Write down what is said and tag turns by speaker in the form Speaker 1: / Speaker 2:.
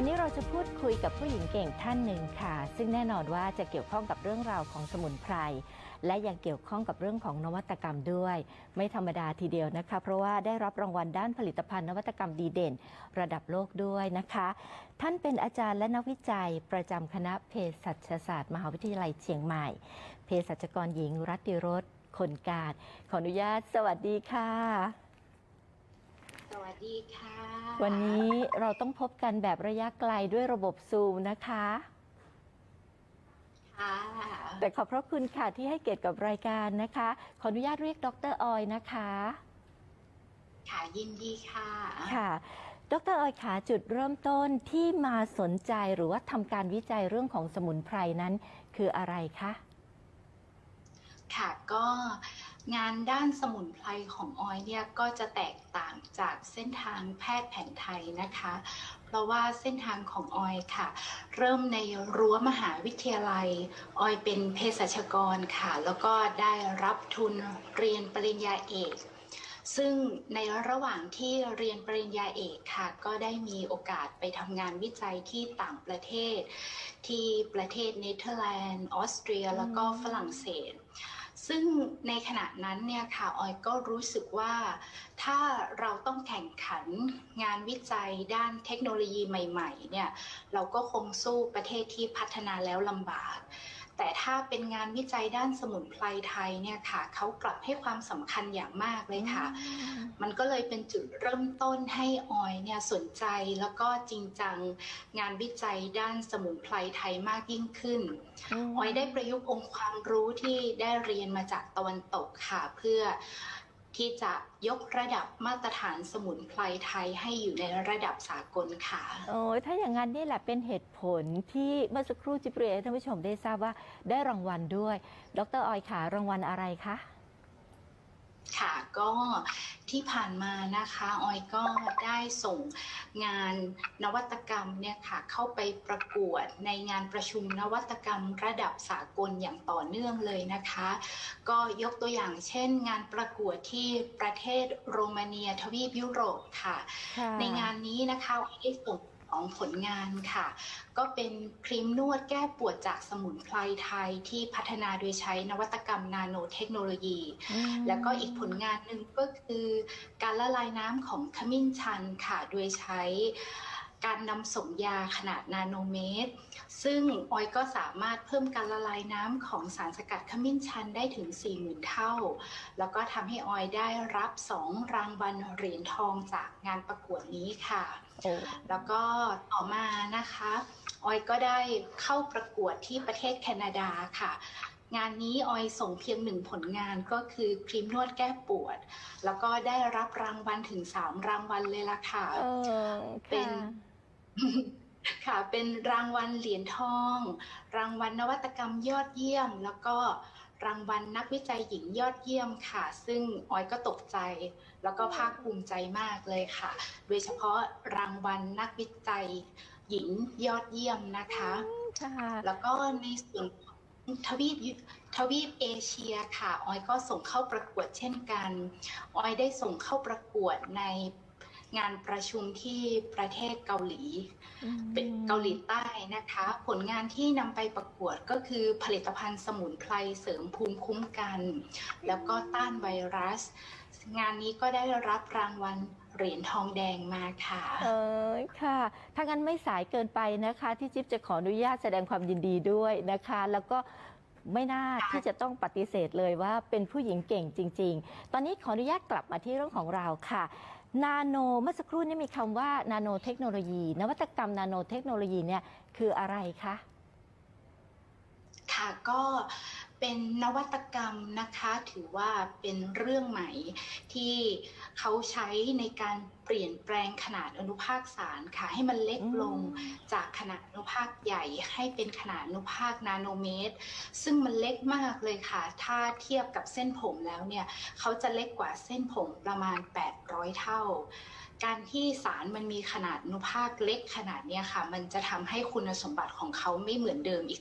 Speaker 1: วันนี้เราจะพูดคุยกับผู้หญิงเก่งท่านหนึ่งค่ะ ซึ่งแน่นอนว่าจะเกี่ยวข้องกับเรื่องราวของสมุนไพร และยังเกี่ยวข้องกับเรื่องของนวัตกรรมด้วย ไม่ธรรมดาทีเดียวนะคะ เพราะว่าได้รับรางวัลด้านผลิตภัณฑ์นวัตกรรมดีเด่น ระดับโลกด้วยนะคะ ท่านเป็นอาจารย์และนักวิจัยประจำคณะเภสัชศาสตร์ มหาวิทยาลัยเชียงใหม่เภสัชกรหญิง รัตติรสคนการขออนุญาต สวัสดีค่ะ
Speaker 2: สวัสดีค่ะ
Speaker 1: วันนี้เราต้องพบกันแบบระยะไกลด้วยระบบซูมนะคะ
Speaker 2: ค่ะ
Speaker 1: แต่ขอบพระคุณค่ะที่ให้เกียรติกับรายการนะคะ ขออนุญาตเรียกดรออยนะคะ
Speaker 2: ค่ะยินดีค่ะ
Speaker 1: ค่ะ ดรออยขาจุดเริ่มต้นที่มาสนใจหรือว่าทำการวิจัยเรื่องของสมุนไพรนั้นคืออะไรคะ
Speaker 2: ค่ะก็ งานด้านสมุนไพรของออยเนี่ยก็จะแตกต่างจากเส้นทางแพทย์แผนไทยนะคะ เพราะว่าเส้นทางของออยค่ะ เริ่มในรั้วมหาวิทยาลัย ออยเป็นเภสัชกรค่ะ แล้วก็ได้รับทุนเรียนปริญญาเอกซึ่งในระหว่างที่เรียนปริญญาเอกค่ะ ก็ได้มีโอกาสไปทำงานวิจัยที่ต่างประเทศ ที่ประเทศเนเธอร์แลนด์ ออสเตรีย แล้วก็ฝรั่งเศส ซึ่งในขณะนั้นเนี่ยค่ะออยก็รู้สึกว่าถ้าเราต้องแข่งขันงานวิจัยด้านเทคโนโลยีใหม่ๆเนี่ยเราก็คงสู้ประเทศที่พัฒนาแล้วลำบาก แต่ถ้าเป็นงานวิจัยด้านสมุนไพรไทยเนี่ยค่ะเขากลับให้ความสำคัญอย่างมากเลยค่ะ มันก็เลยเป็นจุดเริ่มต้นให้ออยเนี่ยสนใจแล้วก็จริงจังงานวิจัยด้านสมุนไพรไทยมากยิ่งขึ้น ออยได้ประยุกต์องค์ความรู้ที่ได้เรียนมาจากตะวันตกค่ะเพื่อ ที่จะยกระดับมาตรฐานสมุนไพรไทยให้อยู่ในระดับสากลค่ะ
Speaker 1: โอ้ยถ้าอย่างนั้นนี่แหละเป็นเหตุผลที่เมื่อสักครู่จิบเรียนท่านผู้ชมได้ทราบว่าได้รางวัลด้วย ดรออยขารางวัลอะไรคะ
Speaker 2: ค่ะก็ที่ผ่านมานะคะออยก็ได้ส่งงานนวัตกรรมเนี่ยค่ะเข้าไปประกวดในงานประชุมนวัตกรรมระดับสากลอย่างต่อเนื่องเลยนะคะ ก็ยกตัวอย่างเช่น งานประกวดที่ประเทศโรมาเนียทวีปยุโรปค่ะ ในงานนี้นะคะออยได้ส่ง สองผลงานค่ะ ก็เป็นครีมนวดแก้ปวดจากสมุนไพรไทยที่พัฒนาโดยใช้นวัตกรรมนาโนเทคโนโลยี แล้วก็อีกผลงานหนึ่งก็คือการละลายน้ำของขมิ้นชันค่ะ โดยใช้ การนำส่งยาขนาดนาโนเมตร ซึ่งออยก็สามารถเพิ่มการละลายน้ำของสารสกัดขมิ้นชันได้ถึง 40,000 เท่า แล้วก็ทำให้ออยได้รับ 2 รางวัลเหรียญทองจากงานประกวดนี้ค่ะ
Speaker 1: โอ้
Speaker 2: แล้วก็ต่อมานะคะ ออยก็ได้เข้าประกวดที่ประเทศแคนาดาค่ะงานนี้ออยส่งเพียงหนึ่งผลงานก็คือครีมนวดแก้ปวด แล้วก็ได้รับรางวัลถึง3รางวัลเลยล่ะค่ะ
Speaker 1: เออ
Speaker 2: เป็น
Speaker 1: ค่ะ
Speaker 2: ค่ะ เป็นรางวัลเหรียญทอง รางวัลนวัตกรรมยอดเยี่ยม แล้วก็รางวัลนักวิจัยหญิงยอดเยี่ยมค่ะ ซึ่งออยก็ตกใจ แล้วก็ภาคภูมิใจมากเลยค่ะ โดยเฉพาะรางวัลนักวิจัยหญิงยอดเยี่ยมนะคะ
Speaker 1: ค่ะ
Speaker 2: แล้วก็ในส่วนของทวีปยุทวีปเอเชียค่ะ ออยก็ส่งเข้าประกวดเช่นกัน ออยได้ส่งเข้าประกวดใน งานประชุมที่ประเทศเกาหลีเป็นเกาหลีใต้นะคะ ผลงานที่นำไปประกวดก็คือผลิตภัณฑ์สมุนไพรเสริมภูมิคุ้มกัน แล้วก็ต้านไวรัส งานนี้ก็ได้รับรางวัลเหรียญทองแดงมาค่ะ
Speaker 1: เออค่ะ ถ้างั้นไม่สายเกินไปนะคะ ที่จิ๊บจะขออนุญาตแสดงความยินดีด้วยนะคะ แล้วก็ไม่น่า
Speaker 2: ค่ะ
Speaker 1: ที่จะต้องปฏิเสธเลยว่าเป็นผู้หญิงเก่งจริง ๆ ตอนนี้ขออนุญาตกลับมาที่เรื่องของเราค่ะ นาโนเมื่อสักครู่นี้มีคำว่านาโนเทคโนโลยี นวัตกรรมนาโนเทคโนโลยีเนี่ยคืออะไรคะ
Speaker 2: ค่ะก็ เป็นนวัตกรรมนะคะ ถือว่าเป็นเรื่องใหม่ที่เขาใช้ในการเปลี่ยนแปลงขนาดอนุภาคสารค่ะ ให้มันเล็กลง
Speaker 1: อืม
Speaker 2: จากขนาดอนุภาคใหญ่ให้เป็นขนาดอนุภาคนาโนเมตร ซึ่งมันเล็กมากเลยค่ะ ถ้าเทียบกับเส้นผมแล้วเนี่ยเขาจะเล็กกว่าเส้นผมประมาณ 800 เท่า การที่สารมันมีขนาดอนุภาคเล็กขนาดเนี้ยค่ะ มันจะทำให้คุณสมบัติของเขาไม่เหมือนเดิมอีก